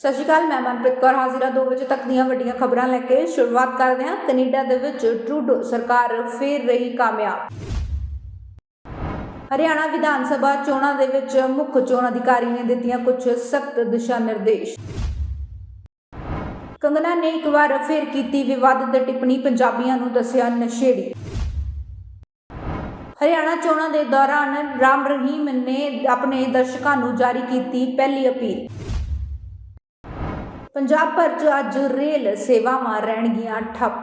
ਸਤਿ ਸ਼੍ਰੀ ਅਕਾਲ, ਮੈਂ ਮਨਪ੍ਰੀਤ ਕੌਰ, ਹਾਜ਼ਰ ਹਾਂ 2 ਵਜੇ ਤੱਕ ਦੀਆਂ ਵੱਡੀਆਂ ਖਬਰਾਂ ਲੈ ਕੇ। ਸ਼ੁਰੂਆਤ ਕਰਦੇ ਹਾਂ ਕੈਨੇਡਾ ਦੇ ਵਿੱਚ ਟਰੂਡੋ ਸਰਕਾਰ ਫੇਰ ਰਹੀ ਕਾਮਯਾਬ। ਹਰਿਆਣਾ ਵਿਧਾਨ ਸਭਾ ਚੋਣਾਂ ਦੇ ਵਿੱਚ ਮੁੱਖ ਚੋਣ ਅਧਿਕਾਰੀ ਨੇ ਦਿੱਤੀਆਂ ਕੁਝ ਸਖਤ ਦਿਸ਼ਾ ਨਿਰਦੇਸ਼। ਕੰਗਨਾ ਨੇ ਇੱਕ ਵਾਰ ਫੇਰ ਕੀਤੀ ਵਿਵਾਦਤ ਟਿੱਪਣੀ, ਪੰਜਾਬੀਆਂ ਨੂੰ ਦੱਸਿਆ ਨਸ਼ੇੜੀ। ਹਰਿਆਣਾ ਚੋਣਾਂ ਦੇ ਦੌਰਾਨ ਰਾਮ ਰਹੀਮ ਨੇ ਆਪਣੇ ਦਰਸ਼ਕਾਂ ਨੂੰ ਜਾਰੀ ਕੀਤੀ ਪਹਿਲੀ ਅਪੀਲ। ਪੰਜਾਬ ਭਰ 'ਚ ਅੱਜ ਰੇਲ ਸੇਵਾਵਾਂ ਰਹਿਣਗੀਆਂ ਠੱਪ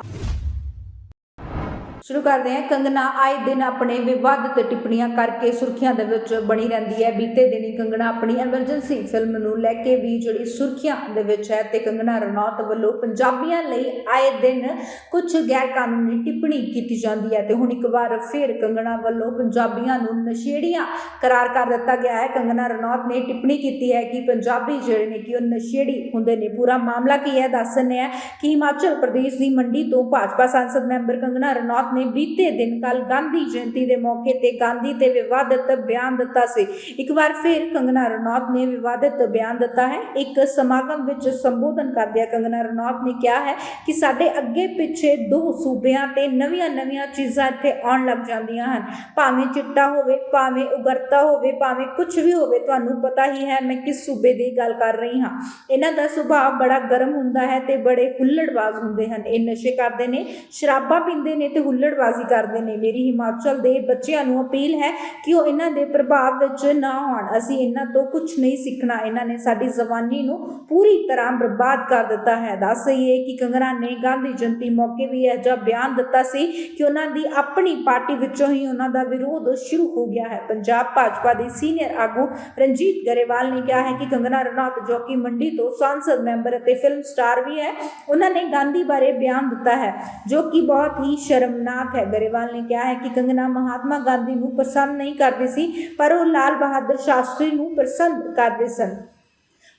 ਸ਼ੁਰੂ ਕਰਦੇ ਹਾਂ। ਕੰਗਨਾ ਆਏ ਦਿਨ ਆਪਣੇ ਵਿਵਾਦਿਤ ਟਿੱਪਣੀਆਂ ਕਰਕੇ ਸੁਰਖੀਆਂ ਦੇ ਵਿੱਚ ਬਣੀ ਰਹਿੰਦੀ ਹੈ। ਬੀਤੇ ਦਿਨੀ ਕੰਗਨਾ ਆਪਣੀ ਐਮਰਜੈਂਸੀ ਫਿਲਮ ਨੂੰ ਲੈ ਕੇ ਵੀ ਜਿਹੜੀ ਸੁਰਖੀਆਂ ਦੇ ਵਿੱਚ ਹੈ ਤੇ ਕੰਗਨਾ ਰਣੌਤ ਵੱਲੋਂ ਪੰਜਾਬੀਆਂ ਲਈ ਆਏ ਦਿਨ ਕੁਝ ਗੈਰ ਕਾਨੂੰਨੀ ਟਿੱਪਣੀ ਕੀਤੀ ਜਾਂਦੀ ਹੈ ਤੇ ਹੁਣ ਇੱਕ ਵਾਰ ਫਿਰ ਕੰਗਨਾ ਵੱਲੋਂ ਪੰਜਾਬੀਆਂ ਨੂੰ ਨਸ਼ੇੜੀਆਂ ਕਰਾਰ ਕਰ ਦਿੱਤਾ ਗਿਆ ਹੈ। ਕੰਗਨਾ ਰਣੌਤ ਨੇ ਟਿੱਪਣੀ ਕੀਤੀ ਹੈ ਕਿ ਪੰਜਾਬੀ ਜਿਹੜੇ ਨੇ ਕਿ ਉਹ ਨਸ਼ੇੜੀ ਹੁੰਦੇ ਨੇ। ਪੂਰਾ ਮਾਮਲਾ ਕੀ ਹੈ? ਦੱਸਣੇ ਹੈ। ਕਿ ਹਿਮਾਚਲ ਪ੍ਰਦੇਸ਼ ਦੀ ਮੰਡੀ ਤੋਂ ਭਾਜਪਾ ਸੰਸਦ ਮੈਂਬਰ ਕੰਗਨਾ ਰਣੌਤ ਨੇ ਬੀਤੇ ਦਿਨ ਕੱਲ ਗਾਂਧੀ ਜਯੰਤੀ ਦੇ ਮੌਕੇ ਤੇ ਗਾਂਧੀ ਤੇ ਵਿਵਾਦਿਤ ਬਿਆਨ ਦਿੱਤਾ ਸੀ। ਇੱਕ ਵਾਰ ਫਿਰ ਕੰਗਨਾ ਰਣੌਤ ਨੇ ਵਿਵਾਦਿਤ ਬਿਆਨ ਦਿੱਤਾ ਹੈ। ਇੱਕ ਸਮਾਗਮ ਵਿੱਚ ਸੰਬੋਧਨ ਕਰਦਿਆਂ ਕੰਗਨਾ ਰਣੌਤ ਨੇ ਕਿਹਾ ਹੈ ਕਿ ਸਾਡੇ ਅੱਗੇ ਪਿੱਛੇ ਦੋ ਸੂਬਿਆਂ ਤੇ ਨਵੀਆਂ-ਨਵੀਆਂ ਚੀਜ਼ਾਂ ਇੱਥੇ ਆਉਣ ਲੱਗ ਜਾਂਦੀਆਂ ਹਨ। ਭਾਵੇਂ ਚਿੱਟਾ ਹੋਵੇ, ਭਾਵੇਂ ਉਗਰਤਾ ਹੋਵੇ, ਭਾਵੇਂ ਕੁਝ ਵੀ ਹੋਵੇ, ਤੁਹਾਨੂੰ ਪਤਾ ਹੀ ਹੈ ਮੈਂ ਕਿਸ ਸੂਬੇ ਦੀ ਗੱਲ ਕਰ ਰਹੀ ਹਾਂ। ਇਹਨਾਂ ਦਾ ਸੁਭਾਅ ਬੜਾ ਗਰਮ ਹੁੰਦਾ ਹੈ ਤੇ ਬੜੇ ਹੁੱਲੜਬਾਜ਼ ਹੁੰਦੇ ਹਨ। ਇਹ ਨਸ਼ੇ ਕਰਦੇ ਨੇ, ਸ਼ਰਾਬਾਂ ਪੀਂਦੇ ਨੇ ਤੇ ਹੁੱਲੜ ਹੁੱਲੜਬਾਜ਼ੀ ਕਰਦੇ ਨੇ। ਮੇਰੀ ਹਿਮਾਚਲ ਦੇ ਬੱਚਿਆਂ ਨੂੰ ਅਪੀਲ ਹੈ ਕਿ ਉਹ ਇਹਨਾਂ ਦੇ ਪ੍ਰਭਾਵ ਵਿੱਚ ਨਾ ਹੋਣ ਅਸੀਂ ਇਹਨਾਂ ਤੋਂ ਕੁਝ ਨਹੀਂ ਸਿੱਖਣਾ। ਇਹਨਾਂ ਨੇ ਸਾਡੀ ਜ਼ਬਾਨੀ ਨੂੰ ਪੂਰੀ ਤਰ੍ਹਾਂ ਬਰਬਾਦ ਕਰ ਦਿੱਤਾ ਹੈ। ਦੱਸ ਸਹੀਏ ਕਿ ਕੰਗਨਾ ਨੇ ਗਾਂਧੀ ਜਯੰਤੀ ਮੌਕੇ ਵੀ ਇਹ ਜਿਹਾ ਬਿਆਨ ਦਿੱਤਾ ਸੀ ਕਿ ਉਹਨਾਂ ਦੀ ਆਪਣੀ ਪਾਰਟੀ ਵਿੱਚੋਂ ਹੀ ਉਹਨਾਂ ਦਾ ਵਿਰੋਧ ਸ਼ੁਰੂ ਹੋ ਗਿਆ ਹੈ। ਪੰਜਾਬ ਭਾਜਪਾ ਦੇ ਸੀਨੀਅਰ ਆਗੂ ਰਣਜੀਤ ਗਰੇਵਾਲ ਨੇ ਕਿਹਾ ਹੈ ਕਿ ਕੰਗਨਾ ਰਣੌਤ ਜੋ ਕਿ ਮੰਡੀ ਤੋਂ ਸੰਸਦ ਮੈਂਬਰ ਅਤੇ ਫਿਲਮ ਸਟਾਰ ਵੀ ਹੈ, ਉਹਨਾਂ ਨੇ ਗਾਂਧੀ ਬਾਰੇ ਬਿਆਨ ਦਿੱਤਾ ਹੈ, ਜੋ ਕਿ ਬਹੁਤ ਹੀ ਸ਼ਰਮਨਾਕ ਹੈ। ਗਰੇਵਾਲ ਨੇ ਕਿਹਾ ਹੈ ਕਿ ਕੰਗਨਾ ਮਹਾਤਮਾ ਗਾਂਧੀ ਨੂੰ ਪਸੰਦ ਨਹੀਂ ਕਰਦੇ ਸੀ, ਪਰ ਉਹ ਲਾਲ ਬਹਾਦਰ ਸ਼ਾਸਤਰੀ ਨੂੰ ਪਸੰਦ ਕਰਦੇ ਸਨ।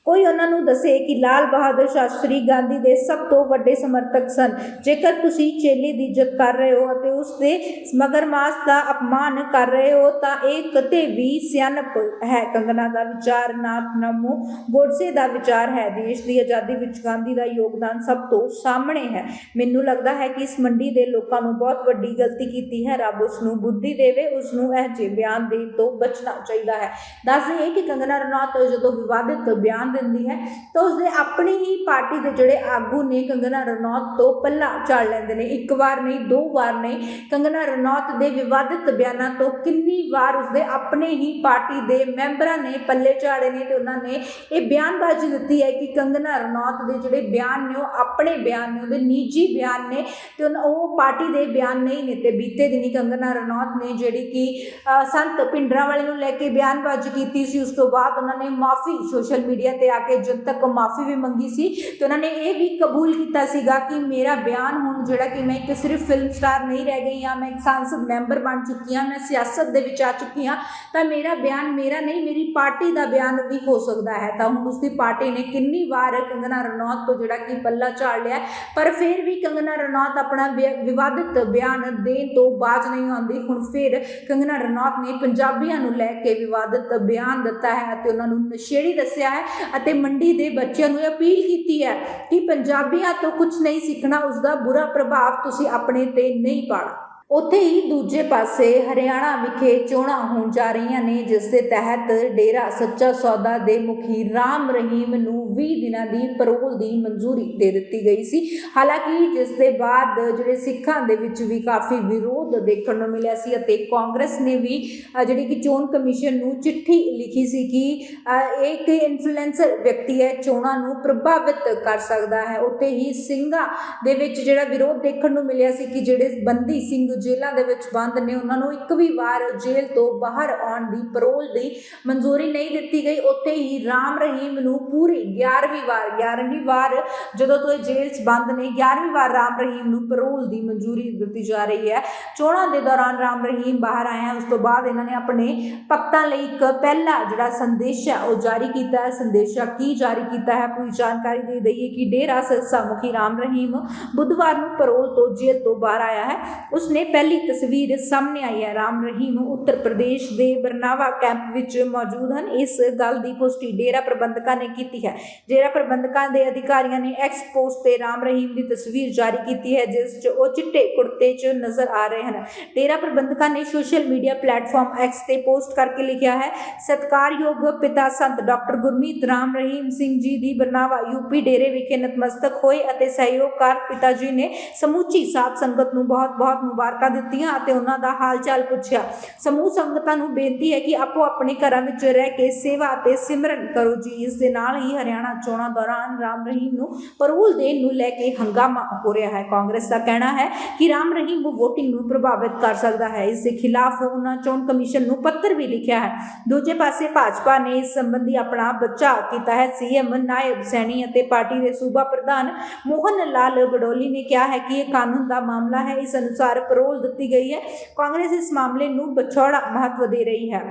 ਕੋਈ ਉਹਨਾਂ ਨੂੰ ਦੱਸੇ ਕਿ ਲਾਲ ਬਹਾਦਰ ਸ਼ਾਸਤਰੀ ਗਾਂਧੀ ਦੇ ਸਭ ਤੋਂ ਵੱਡੇ ਸਮਰਥਕ ਸਨ। ਜੇਕਰ ਤੁਸੀਂ ਚੇਲੇ ਦੀ ਇੱਜ਼ਤ ਕਰ ਰਹੇ ਹੋ ਅਤੇ ਉਸ ਦੇ ਮਗਰਮਾਸ ਦਾ ਅਪਮਾਨ ਕਰ ਰਹੇ ਹੋ, ਤਾਂ ਇਹ ਕਦੇ ਵੀ ਸਿਆਣਪ ਹੈ। ਕੰਗਨਾ ਦਾ ਵਿਚਾਰ ਨਾਥ ਨਮੋ, ਗੋਡਸੇ ਦਾ ਵਿਚਾਰ ਹੈ। ਦੇਸ਼ ਦੀ ਆਜ਼ਾਦੀ ਵਿੱਚ ਗਾਂਧੀ ਦਾ ਯੋਗਦਾਨ ਸਭ ਤੋਂ ਸਾਹਮਣੇ ਹੈ। ਮੈਨੂੰ ਲੱਗਦਾ ਹੈ ਕਿ ਇਸ ਮੰਡੀ ਦੇ ਲੋਕਾਂ ਨੂੰ ਬਹੁਤ ਵੱਡੀ ਗਲਤੀ ਕੀਤੀ ਹੈ। ਰੱਬ ਉਸ ਨੂੰ ਬੁੱਧੀ ਦੇਵੇ, ਉਸ ਨੂੰ ਇਹ ਜੇ ਬਿਆਨ ਦੇਣ ਤੋਂ ਬਚਣਾ ਚਾਹੀਦਾ ਹੈ। ਦੱਸ ਦਈਏ ਕਿ ਕੰਗਨਾ ਰਣੌਤ ਜਦੋਂ ਵਿਵਾਦਿਤ ਬਿਆਨ ਦਿੰਦੀ ਹੈ, ਤਾਂ ਉਸਦੇ ਆਪਣੀ ਹੀ ਪਾਰਟੀ ਦੇ ਜਿਹੜੇ ਆਗੂ ਨੇ ਕੰਗਨਾ ਰਣੌਤ ਤੋਂ ਪੱਲਾ ਝਾੜ ਲੈਂਦੇ ਨੇ। ਇੱਕ ਵਾਰ ਨਹੀਂ, ਦੋ ਵਾਰ ਨਹੀਂ, ਕੰਗਨਾ ਰਣੌਤ ਦੇ ਵਿਵਾਦਿਤ ਬਿਆਨਾਂ ਤੋਂ ਕਿੰਨੀ ਵਾਰ ਉਸਦੇ ਆਪਣੇ ਹੀ ਪਾਰਟੀ ਦੇ ਮੈਂਬਰਾਂ ਨੇ ਪੱਲੇ ਝਾੜੇ ਨੇ ਤੇ ਉਹਨਾਂ ਨੇ ਇਹ ਬਿਆਨਬਾਜ਼ੀ ਦਿੱਤੀ ਹੈ ਕਿ ਕੰਗਨਾ ਰਣੌਤ ਦੇ ਜਿਹੜੇ ਬਿਆਨ ਨੇ, ਉਹ ਆਪਣੇ ਬਿਆਨ ਨੇ, ਉਹਦੇ ਨਿੱਜੀ ਬਿਆਨ ਨੇ ਤੇ ਉਨ- ਉਹ ਪਾਰਟੀ ਦੇ ਬਿਆਨ ਨਹੀਂ ਨੇ ਤੇ ਬੀਤੇ ਦਿਨੀ ਕੰਗਨਾ ਰਣੌਤ ਨੇ ਜਿਹੜੀ ਕਿ ਸੰਤ ਪਿੰਡਰਾਂ ਵਾਲੇ ਨੂੰ ਲੈ ਕੇ ਬਿਆਨਬਾਜ਼ੀ ਕੀਤੀ ਸੀ, ਉਸ ਤੋਂ ਬਾਅਦ ਉਹਨਾਂ ਨੇ ਮਾਫੀ ਸੋਸ਼ਲ ਮੀਡੀਆ ਤੇ ਆ ਕੇ ਜਨਤਕ ਮਾਫੀ ਵੀ ਮੰਗੀ ਸੀ, ਤੇ ਉਹਨਾਂ ਨੇ ਇਹ ਵੀ ਕਬੂਲ ਕੀਤਾ ਸੀਗਾ ਕਿ ਮੇਰਾ ਬਿਆਨ ਹੁਣ ਜਿਹੜਾ ਕਿ ਮੈਂ ਇੱਕ ਸਿਰਫ ਫਿਲਮ ਸਟਾਰ ਨਹੀਂ ਰਹਿ ਗਈ ਹਾਂ, ਮੈਂ ਇੱਕ ਸੰਸਦ ਮੈਂਬਰ ਬਣ ਚੁੱਕੀ ਹਾਂ, ਮੈਂ ਸਿਆਸਤ ਦੇ ਵਿੱਚ ਆ ਚੁੱਕੀ ਹਾਂ, ਤਾਂ ਮੇਰਾ ਬਿਆਨ ਮੇਰਾ ਨਹੀਂ, ਮੇਰੀ ਪਾਰਟੀ ਦਾ ਬਿਆਨ ਵੀ ਹੋ ਸਕਦਾ ਹੈ। ਤਾਂ ਹੁਣ ਉਸਦੀ ਪਾਰਟੀ ਨੇ ਕਿੰਨੀ ਵਾਰ ਕੰਗਨਾ ਰਣੌਤ ਤੋਂ ਜਿਹੜਾ ਕਿ ਪੱਲਾ ਝਾੜ ਲਿਆ, ਪਰ ਫਿਰ ਵੀ ਕੰਗਨਾ ਰਣੌਤ ਆਪਣਾ ਵਿ- ਵਿਵਾਦਿਤ ਬਿਆਨ ਦੇਣ ਤੋਂ ਬਾਜ ਨਹੀਂ ਆਉਂਦੀ। ਹੁਣ ਫਿਰ ਕੰਗਨਾ ਰਣੌਤ ਨੇ ਪੰਜਾਬੀਆਂ ਨੂੰ ਲੈ ਕੇ ਵਿਵਾਦਿਤ ਬਿਆਨ ਦਿੱਤਾ ਹੈ ਅਤੇ ਉਹਨਾਂ ਨੂੰ ਨਸ਼ੇੜੀ ਦੱਸਿਆ ਹੈ। ਅਤੇ ਮੰਡੀ ਦੇ ਬੱਚਿਆਂ ਨੂੰ ਇਹ ਅਪੀਲ ਕੀਤੀ ਹੈ ਕਿ ਪੰਜਾਬੀਆਂ ਤੋਂ ਕੁਝ ਨਹੀਂ ਸਿੱਖਣਾ ਉਸ ਦਾ ਬੁਰਾ ਪ੍ਰਭਾਵ ਤੁਸੀਂ ਆਪਣੇ ਤੇ ਨਹੀਂ ਪਾਣਾ ਉੱਥੇ ਹੀ ਦੂਜੇ ਪਾਸੇ ਹਰਿਆਣਾ ਵਿਖੇ ਚੋਣਾਂ ਹੋਣ ਜਾ ਰਹੀਆਂ ਨੇ, ਜਿਸ ਦੇ ਤਹਿਤ ਡੇਰਾ ਸੱਚਾ ਸੌਦਾ ਦੇ ਮੁਖੀ ਰਾਮ ਰਹੀਮ ਨੂੰ 20 ਦਿਨਾਂ ਦੀ ਪਰੋਲ ਦੀ ਮਨਜ਼ੂਰੀ ਦੇ ਦਿੱਤੀ ਗਈ ਸੀ। ਹਾਲਾਂਕਿ ਜਿਸ ਦੇ ਬਾਅਦ ਜਿਹੜੇ ਸਿੱਖਾਂ ਦੇ ਵਿੱਚ ਵੀ ਕਾਫੀ ਵਿਰੋਧ ਦੇਖਣ ਨੂੰ ਮਿਲਿਆ ਸੀ ਅਤੇ ਕਾਂਗਰਸ ਨੇ ਵੀ ਜਿਹੜੀ ਕਿ ਚੋਣ ਕਮਿਸ਼ਨ ਨੂੰ ਚਿੱਠੀ ਲਿਖੀ ਸੀ ਕਿ ਇਹ ਇੱਕ ਇਨਫਲੂਐਂਸਰ ਵਿਅਕਤੀ ਹੈ, ਚੋਣਾਂ ਨੂੰ ਪ੍ਰਭਾਵਿਤ ਕਰ ਸਕਦਾ ਹੈ। ਉੱਥੇ ਹੀ ਸਿੰਘਾਂ ਦੇ ਵਿੱਚ ਜਿਹੜਾ ਵਿਰੋਧ ਦੇਖਣ ਨੂੰ ਮਿਲਿਆ ਸੀ ਕਿ ਜਿਹੜੇ ਬੰਦੀ ਸਿੰਘ ਜੇਲ੍ਹਾਂ ਦੇ ਵਿੱਚ ਬੰਦ ਨੇ। ਉਹਨਾਂ ਨੂੰ ਇੱਕ ਵੀ ਵਾਰ ਜੇਲ੍ਹ ਤੋਂ ਬਾਹਰ ਆਉਣ ਦੀ ਪਰੋਲ ਦੀ ਮਨਜ਼ੂਰੀ ਨਹੀਂ ਦਿੱਤੀ ਗਈ। ਉੱਥੇ ਹੀ ਰਾਮ ਰਹੀਮ ਨੂੰ ਪੂਰੀ 11ਵੀਂ ਵਾਰ 11ਵੀਂ ਵਾਰ ਜਦੋਂ ਤੋਂ ਇਹ ਜੇਲ੍ਹ 'ਚ ਬੰਦ ਨੇ 11ਵੀਂ ਵਾਰ ਰਾਮ ਰਹੀਮ ਨੂੰ ਪਰੋਲ ਦੀ ਮਨਜ਼ੂਰੀ ਦਿੱਤੀ ਜਾ ਰਹੀ ਹੈ। ਚੋਣਾਂ ਦੇ ਦੌਰਾਨ ਰਾਮ ਰਹੀਮ ਬਾਹਰ ਆਇਆ ਉਸ ਤੋਂ ਬਾਅਦ ਇਹਨਾਂ ਨੇ ਆਪਣੇ ਭਗਤਾਂ ਲਈ ਇੱਕ ਪਹਿਲਾ ਜਿਹੜਾ ਸੰਦੇਸ਼ ਹੈ, ਉਹ ਜਾਰੀ ਕੀਤਾ ਹੈ। ਸੰਦੇਸ਼ਾ ਕੀ ਜਾਰੀ ਕੀਤਾ ਹੈ, ਪੂਰੀ ਜਾਣਕਾਰੀ ਦੇ ਦਈਏ ਕਿ ਡੇਰਾ ਸਰਸਾ ਮੁਖੀ ਰਾਮ ਰਹੀਮ ਬੁੱਧਵਾਰ ਨੂੰ ਪਰੋਲ ਤੋਂ ਜੇਲ੍ਹ ਤੋਂ ਬਾਹਰ ਆਇਆ ਹੈ। ਉਸਨੇ ਪਹਿਲੀ ਤਸਵੀਰ ਸਾਹਮਣੇ ਆਈ ਹੈ। ਰਾਮ ਰਹੀਮ ਉੱਤਰ ਪ੍ਰਦੇਸ਼ ਦੇ ਬਰਨਾਵਾ ਕੈਂਪ ਵਿੱਚ ਮੌਜੂਦ ਹਨ। ਇਸ ਗੱਲ ਦੀ ਪੁਸ਼ਟੀ ਡੇਰਾ ਪ੍ਰਬੰਧਕਾਂ ਨੇ ਕੀਤੀ ਹੈ। ਡੇਰਾ ਪ੍ਰਬੰਧਕਾਂ ਦੇ ਅਧਿਕਾਰੀਆਂ ਨੇ ਐਕਸ ਪੋਸਟ ਤੇ ਰਾਮ ਰਹੀਮ ਦੀ ਤਸਵੀਰ ਜਾਰੀ ਕੀਤੀ ਹੈ, ਜਿਸ 'ਚ ਉਹ ਚਿੱਟੇ ਕੁੜਤੇ 'ਚ ਨਜ਼ਰ ਆ ਰਹੇ ਹਨ। ਡੇਰਾ ਪ੍ਰਬੰਧਕਾਂ ਨੇ ਸੋਸ਼ਲ ਮੀਡੀਆ ਪਲੇਟਫਾਰਮ ਐਕਸ ਤੇ ਪੋਸਟ ਕਰਕੇ ਲਿਖਿਆ ਹੈ, ਸਤਕਾਰਯੋਗ ਪਿਤਾ ਸੰਤ ਡਾਕਟਰ ਗੁਰਮੀਤ ਰਾਮ ਰਹੀਮ ਸਿੰਘ ਜੀ ਦੀ ਬਰਨਾਵਾ ਯੂਪੀ ਡੇਰੇ ਵਿਖੇ ਨਤਮਸਤਕ ਹੋਏ ਅਤੇ ਸਹਿਯੋਗਕਾਰ ਪਿਤਾ ਜੀ ਨੇ ਸਮੁੱਚੀ ਸਾਧ ਸੰਗਤ ਨੂੰ ਬਹੁਤ-ਬਹੁਤ ਮੁਬਾਰਕ ਦਿੱਤੀਆਂ ਅਤੇ ਉਹਨਾਂ ਦਾ ਹਾਲ ਚਾਲ ਪੁੱਛਿਆ। ਸਮੂਹ ਸੰਗਤਾਂ ਨੂੰ ਬੇਨਤੀ ਹੈ ਕਿ ਆਪੋ ਆਪਣੇ ਘਰਾਂ ਵਿੱਚ ਰਹਿ ਕੇ ਸੇਵਾ ਅਤੇ ਸਿਮਰਨ ਕਰੋ। ਜੀ, ਇਸ ਦੇ ਨਾਲ ਹੀ ਹਰਿਆਣਾ ਚੋਣਾਂ ਦੌਰਾਨ ਰਾਮ ਰਹੀਮ ਨੂੰ ਪਰੂਲ ਦੇਣ ਨੂੰ ਲੈ ਕੇ ਹੰਗਾਮਾ ਹੋ ਰਿਹਾ ਹੈ। ਕਾਂਗਰਸ ਦਾ ਕਹਿਣਾ ਹੈ ਕਿ ਰਾਮ ਰਹੀਮ ਵੋਟਿੰਗ ਨੂੰ ਪ੍ਰਭਾਵਿਤ ਕਰ ਸਕਦਾ ਹੈ। ਇਸ ਦੇ ਖਿਲਾਫ ਉਹਨਾਂ ਚੋਣ ਕਮਿਸ਼ਨ ਨੂੰ ਪੱਤਰ ਵੀ ਲਿਖਿਆ ਹੈ। ਦੂਜੇ ਪਾਸੇ ਭਾਜਪਾ ਨੇ ਇਸ ਸੰਬੰਧੀ ਆਪਣਾ ਬਚਾਅ ਕੀਤਾ ਹੈ। ਸੀਐਮ ਨਾਇਬ ਸੈਣੀ ਅਤੇ ਪਾਰਟੀ ਦੇ ਸੂਬਾ ਪ੍ਰਧਾਨ ਮੋਹਨ ਲਾਲ ਬਡੋਲੀ ਨੇ ਕਿਹਾ ਹੈ ਕਿ ਇਹ ਕਾਨੂੰਨ ਦਾ ਮਾਮਲਾ ਹੈ। ਇਸ ਅਨੁਸਾਰ ਪਰੋਲ ਦਿੱਤੀ ਗਈ ਹੈ। ਕਾਂਗਰਸ ਇਸ ਮਾਮਲੇ ਨੂੰ ਬਛੌੜਾ ਮਹੱਤਵ ਦੇ ਰਹੀ ਹੈ।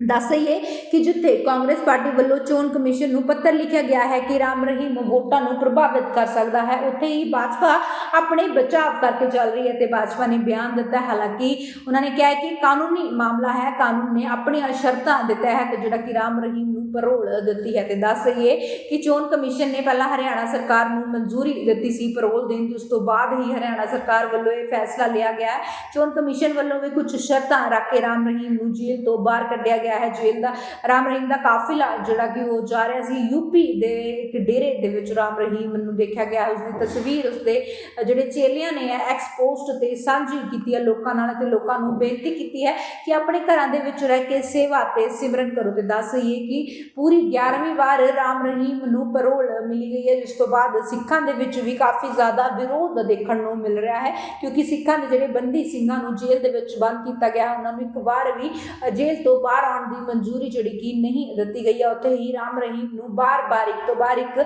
ਦੱਸ ਦਈਏ ਕਿ ਜਿੱਥੇ ਕਾਂਗਰਸ ਪਾਰਟੀ ਵੱਲੋਂ ਚੋਣ ਕਮਿਸ਼ਨ ਨੂੰ ਪੱਤਰ ਲਿਖਿਆ ਗਿਆ ਹੈ ਕਿ ਰਾਮ ਰਹੀਮ ਵੋਟਾਂ ਨੂੰ ਪ੍ਰਭਾਵਿਤ ਕਰ ਸਕਦਾ ਹੈ, ਉੱਥੇ ਹੀ ਭਾਜਪਾ ਆਪਣੇ ਬਚਾਅ ਕਰਕੇ ਚੱਲ ਰਹੀ ਹੈ ਤੇ ਭਾਜਪਾ ਨੇ ਬਿਆਨ ਦਿੱਤਾ। ਹਾਲਾਂਕਿ ਉਹਨਾਂ ਨੇ ਕਿਹਾ ਕਿ ਕਾਨੂੰਨੀ ਮਾਮਲਾ ਹੈ, ਕਾਨੂੰਨ ਨੇ ਆਪਣੀਆਂ ਸ਼ਰਤਾਂ ਦੇ ਤਹਿਤ ਜਿਹੜਾ ਕਿ ਰਾਮ ਰਹੀਮ ਪਰੋਲ ਦਿੱਤੀ ਹੈ ਤੇ ਦੱਸ ਦਈਏ ਕਿ ਚੋਣ ਕਮਿਸ਼ਨ ਨੇ ਪਹਿਲਾਂ ਹਰਿਆਣਾ ਸਰਕਾਰ ਨੂੰ ਮਨਜ਼ੂਰੀ ਦਿੱਤੀ ਸੀ ਪਰੋਲ ਦੇਣ ਦੀ, ਉਸ ਤੋਂ ਬਾਅਦ ਹੀ ਹਰਿਆਣਾ ਸਰਕਾਰ ਵੱਲੋਂ ਇਹ ਫੈਸਲਾ ਲਿਆ ਗਿਆ ਹੈ। ਚੋਣ ਕਮਿਸ਼ਨ ਵੱਲੋਂ ਵੀ ਕੁਝ ਸ਼ਰਤਾਂ ਰੱਖ ਕੇ ਰਾਮ ਰਹੀਮ ਨੂੰ ਜੇਲ੍ਹ ਤੋਂ ਬਾਹਰ ਕੱਢਿਆ ਗਿਆ ਹੈ। ਜੇਲ੍ਹ ਦਾ, ਰਾਮ ਰਹੀਮ ਦਾ ਕਾਫਿਲਾ ਜਿਹੜਾ ਕਿ ਉਹ ਜਾ ਰਿਹਾ ਸੀ ਯੂਪੀ ਦੇ ਇੱਕ ਡੇਰੇ ਦੇ ਵਿੱਚ ਰਾਮ ਰਹੀਮ ਨੂੰ ਦੇਖਿਆ ਗਿਆ। ਉਸ ਦੀ ਤਸਵੀਰ ਉਸ ਦੇ, ਜਿਹੜੇ ਚੇਲਿਆਂ ਨੇ ਐਕਸਪੋਸਟ ਤੇ ਸਾਂਝੀ ਕੀਤੀ ਹੈ ਲੋਕਾਂ ਨਾਲ ਤੇ ਲੋਕਾਂ ਨੂੰ ਬੇਨਤੀ ਕੀਤੀ ਹੈ ਕਿ ਆਪਣੇ ਘਰਾਂ ਦੇ ਵਿੱਚ ਰਹਿ ਕੇ ਸੇਵਾ ਤੇ ਸਿਮਰਨ ਕਰੋ। ਤੇ ਦੱਸ ਦਈਏ ਕਿ ਪੂਰੀ 11ਵੀਂ ਵਾਰ ਰਾਮ ਰਹੀਮ ਨੂੰ ਪਰੋਲ ਮਿਲੀ ਗਈ ਹੈ, ਜਿਸ ਤੋਂ ਬਾਅਦ ਸਿੱਖਾਂ ਦੇ ਵਿੱਚ ਵੀ ਕਾਫੀ ਜ਼ਿਆਦਾ ਵਿਰੋਧ ਦੇਖਣ ਨੂੰ ਮਿਲ ਰਿਹਾ ਹੈ, ਕਿਉਂਕਿ ਸਿੱਖਾਂ ਦੇ ਜਿਹੜੇ ਬੰਦੀ ਸਿੰਘਾਂ ਨੂੰ ਜੇਲ੍ਹ ਦੇ ਵਿੱਚ ਬੰਦ ਕੀਤਾ ਗਿਆ, ਉਹਨਾਂ ਨੂੰ ਇੱਕ ਵਾਰ ਵੀ ਜੇਲ੍ਹ ਤੋਂ ਬਾਹਰ ਆਉਣ ਦੀ ਮਨਜ਼ੂਰੀ ਜਿਹੜੀ ਕਿ ਨਹੀਂ ਦਿੱਤੀ ਗਈ ਹੈ, ਉੱਥੇ ਹੀ ਰਾਮ ਰਹੀਮ ਨੂੰ ਬਾਰ-ਬਾਰ, ਇੱਕ ਤੋਂ ਬਾਰ ਇੱਕ